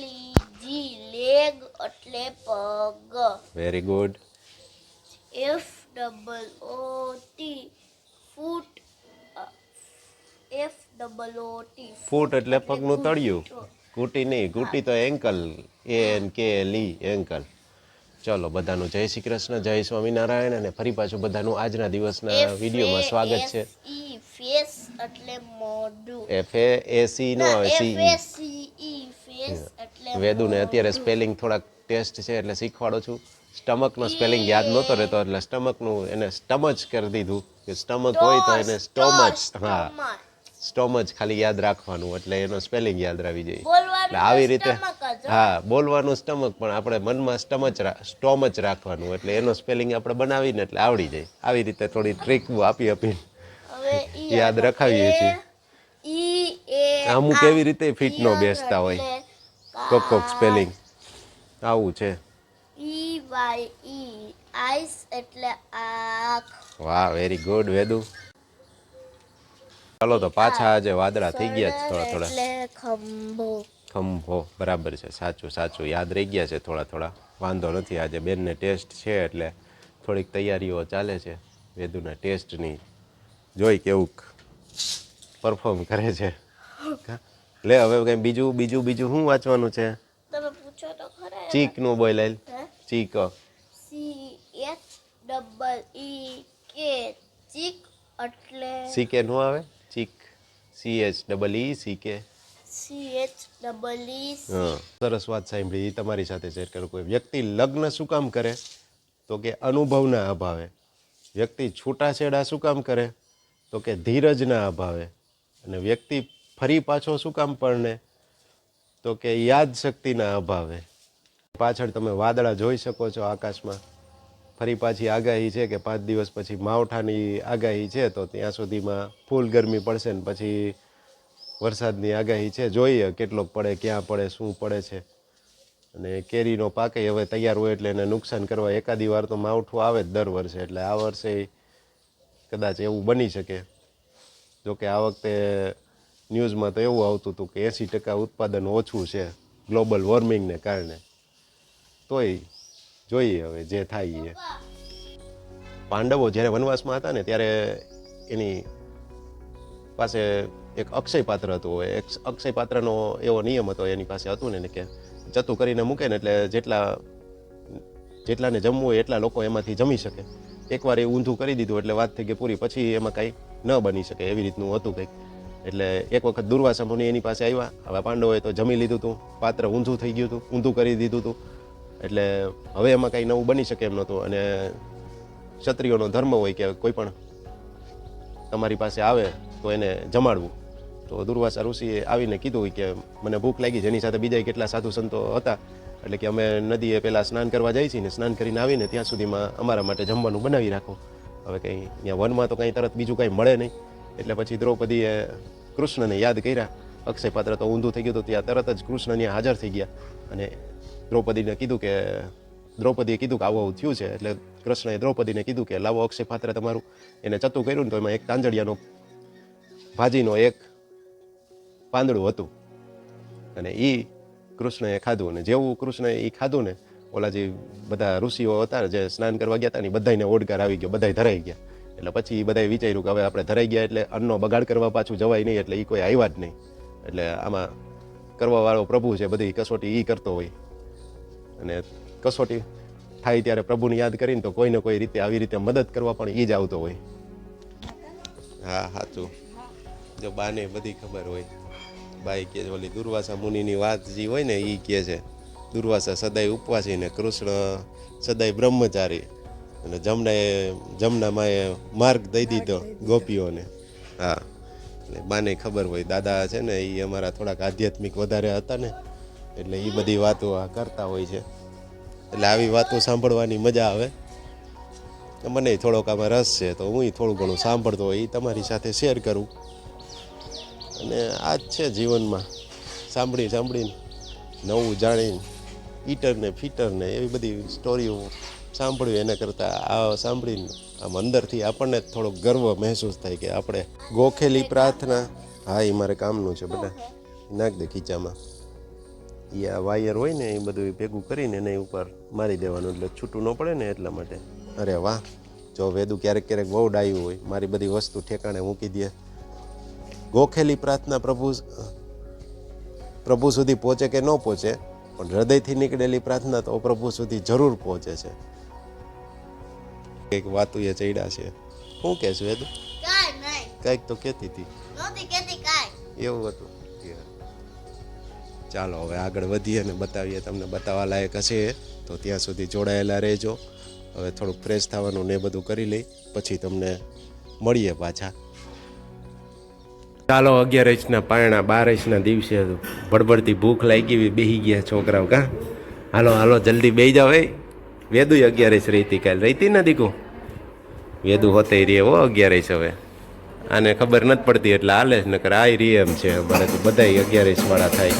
લી લેગ એટલે પગ. Very good F double O T foot F double O T foot એટલે પગનું તળિયું. ગુટી નહીં ગુટી તો એન્કલ એ એન કે લી એન્કલ ચલો બધાનું જય શ્રી કૃષ્ણ જય સ્વામિનારાયણ અને ફરી પાછું બધાનું આજના દિવસના વિડીયોમાં સ્વાગત છે. ફેસ એટલે મોઢું. એફ એ એસી નો આવે સી સી ઈ વેદુને અત્યારે સ્પેલિંગ થોડાક ટેસ્ટ છે એટલે શીખવાડો છું. સ્ટમકનો સ્પેલિંગ યાદ નહોતો રહેતો એટલે સ્ટમકનું એને સ્ટમચ કરી દીધું. કે સ્ટમક હોય તો એને સ્ટોમચ હા. સ્ટોમચ ખાલી યાદ રાખવાનું એટલે એનો સ્પેલિંગ યાદ આવી જોઈએ. એટલે આવી રીતે હો. બોલવાનું સ્ટમક પણ આપણે મનમાં સ્ટમચ સ્ટોમચ રાખવાનું એટલે એનો સ્પેલિંગ આપણે બનાવીને એટલે આવડી જાય. આવી રીતે થોડી ટ્રીક આપી આપી યાદ રખાવીએ છીએ. અમુક એવી રીતે ફિટ નો બેસતા હોય. કોક કોક સ્પેલિંગ આવું છે. ઈ વાય ઈ આઈસ એટલે આંખ. વાહ વેરી ગુડ વેદુ. ચાલો તો પાછા આજે વાદળા થઈ ગયા છે થોડા થોડા. એટલે ખંભો. ખંભો બરાબર છે. સાચું સાચું. યાદ રહી ગયા છે થોડા થોડા. વાંધો નથી આજે બેનને ટેસ્ટ છે એટલે થોડીક તૈયારીઓ ચાલે છે. વેદુના ટેસ્ટની જોઈ કેવું પરફોર્મ કરે છે. લે હવે કંઈ બીજું બીજું બીજું શું વાંચવાનું છે? તમે પૂછો તો ખરા ચીકનું બોલાયેલ cheek. C H double E K cheek એટલે સી કે નું આવે? Cheek. C H double E C K C H double E સરસ વાત સાંભળી. તમારી સાથે શેર કરું. કોઈ વ્યક્તિ લગ્ન શું કામ કરે? તો કે અનુભવના અભાવે. વ્યક્તિ છૂટાછેડા શું કામ કરે? તો કે ધીરજના અભાવે. અને વ્યક્તિ ફરી પાછો શું કામ પરણે? તો કે યાદ શક્તિના અભાવે. પાછળ તમે વાદળા જોઈ શકો છો આકાશમાં. ફરી પાછી આગાહી છે કે પાંચ દિવસ પછી માવઠાની આગાહી છે, તો ત્યાં સુધીમાં ફૂલ ગરમી પડશે ને પછી વરસાદની આગાહી છે. જોઈએ કેટલોક પડે, ક્યાં પડે, શું પડે છે. અને કેરીનો પાકે હવે તૈયાર હોય એટલે એને નુકસાન કરવા એકાદી વાર તો માવઠું આવે જ દર વર્ષે, એટલે આ વર્ષે કદાચ એવું બની શકે. જોકે આ વખતે ન્યૂઝમાં તો એવું આવતું હતું કે એંસી ટકા ઉત્પાદન ઓછું છે ગ્લોબલ વોર્મિંગને કારણે. તોય જોઈએ હવે જે થાય એ. પાંડવો જ્યારે વનવાસમાં હતા ને ત્યારે એની પાસે એક અક્ષય પાત્ર હતું એક અક્ષય પાત્રનો એવો નિયમ હતો, એની પાસે હતું ને કે જતું કરીને મૂકે ને એટલે જેટલા જેટલાને જમવું હોય એટલા લોકો એમાંથી જમી શકે. એકવાર એ ઊંધું કરી દીધું એટલે વાત થઈ ગઈ પૂરી, પછી એમાં કાંઈ ન બની શકે એવી રીતનું હતું કંઈક. એટલે એક વખત દુર્વાસા મુનિ એની પાસે આવ્યા. હવે પાંડવોએ તો જમી લીધું હતું પાત્ર ઊંધું થઈ ગયું હતું ઊંધું કરી દીધું હતું એટલે હવે એમાં કંઈ નવું બની શકે એમ નહોતું. અને ક્ષત્રિયોનો ધર્મ હોય કે કોઈ પણ તમારી પાસે આવે તો એને જમાડવું. તો દુર્વાસા ઋષિએ આવીને કીધું કે મને ભૂખ લાગી જેની સાથે બીજા કેટલા સાધુ સંતો હતા. એટલે કે અમે નદીએ પહેલાં સ્નાન કરવા જઈએ છીએ ને સ્નાન કરીને આવીને ત્યાં સુધીમાં અમારા માટે જમવાનું બનાવી રાખો. હવે કંઈ ત્યાં વનમાં તો કંઈ તરત બીજું કંઈ મળે નહીં. એટલે પછી દ્રૌપદીએ કૃષ્ણને યાદ કર્યા. અક્ષય પાત્ર તો ઊંધું થઈ ગયું હતું, ત્યાં તરત જ કૃષ્ણ ત્યાં હાજર થઈ ગયા. અને દ્રૌપદીને કીધું કે, દ્રૌપદીએ કીધું કે આવું આવું થયું છે, એટલે કૃષ્ણએ દ્રૌપદીને કીધું કે, લાવો અક્ષય પાત્ર તમારું. એને ચતું કર્યું ને તો એમાં એક તાંજળિયાનો ભાજીનો એક પાંદડું હતું. અને એ કૃષ્ણએ ખાધું અને જેવું કૃષ્ણએ એ ખાધું ને, ઓલા જે બધા ઋષિઓ હતા જે સ્નાન કરવા ગયા હતા ને બધાને ઓડકાર આવી ગયો, બધાય ધરાઈ ગયા. એટલે પછી બધાએ વિચાર્યું કે હવે આપણે ધરાઈ ગયા એટલે અન્નનો બગાડ કરવા પાછું જવાય નહીં એટલે એ કોઈ આવ્યા જ નહીં. એટલે આમાં કરવાવાળો પ્રભુ છે, બધી કસોટી એ કરતો હોય. અને કસોટી થાય ત્યારે પ્રભુને યાદ કરીને તો કોઈને કોઈ રીતે આવી રીતે મદદ કરવા પણ એ જ આવતો હોય. હા સાચું જો બાને બધી ખબર હોય. બાઈ કે ઓલી દુર્વાસા મુનિની વાત જે હોય ને એ કહે છે, દુર્વાસા સદાય ઉપવાસી ને કૃષ્ણ સદાય બ્રહ્મચારી. અને જમનાએ જમનામાં માર્ગ દઈ દીધો ગોપીઓને. હા. એટલે બાને ખબર હોય, દાદા છે ને એ અમારા થોડાક આધ્યાત્મિક વધારે હતા ને, એટલે એ બધી વાતો કરતા હોય છે. એટલે આવી વાતો સાંભળવાની મજા આવે. મને થોડોક આમાં રસ છે, તો હું થોડું ઘણું સાંભળતો હોય એ તમારી સાથે શેર કરું. અને આ જ છે જીવનમાં. સાંભળી સાંભળીને, નવું જાણીને ઈટર ને ફીટર ને એવી બધી સ્ટોરીઓ સાંભળ્યું એના કરતાં આ સાંભળીને આમ અંદરથી આપણને જ થોડોક ગર્વ મહેસૂસ થાય કે આપણે ગોખેલી પ્રાર્થના, હા એ મારે કામનું છે બધા. નાખ દે ખીચામાં. એ આ વાયર હોય ને એ બધું ભેગું કરીને એને ઉપર મારી દેવાનું, એટલે છૂટું ન પડે ને એટલા માટે. અરે વાહ, જો વેદુ ક્યારેક ક્યારેક બહુ ડાયું હોય, મારી બધી વસ્તુ ઠેકાણે મૂકી દે. ગોખેલી પ્રાર્થના પ્રભુ પ્રભુ સુધી પહોંચે કે ન પહોંચે, પણ હૃદયથી નીકળેલી પ્રાર્થના તો પ્રભુ સુધી જરૂર પહોંચે છે. કંઈક વાતું એ ચડ્યા છે. શું કે વેદુ? કાંઈ કંઈક તો કહેતી હતી. એવું હતું. ચાલો હવે આગળ વધીએ અને બતાવીએ તમને બતાવવા લાયક હશે. તો ત્યાં સુધી જોડાયેલા રહેજો. હવે થોડુંક ફ્રેશ થવાનું ને એ બધું કરી લઈ. પછી તમને મળીએ પાછા. ચાલો અગિયાર ઇંચના પાયણા બાર ઇંચના દિવસે ભડભડતી ભૂખ લાગી ગઈ બેહી ગયા છોકરાઓ કા? હાલો હાલો જલ્દી બેહી જાઓ એ વેદુ અગિયાર ઇંચ રહીતી કાલ. રહીતી ને દીકુ વેદુ હોતે રે હો અગિયાર ઇંચ હવે. આને ખબર નથી પડતી એટલે હાલે જ, નકર આ રે એમ છે. અમારે તો બધા અગિયાર વાળા થાય.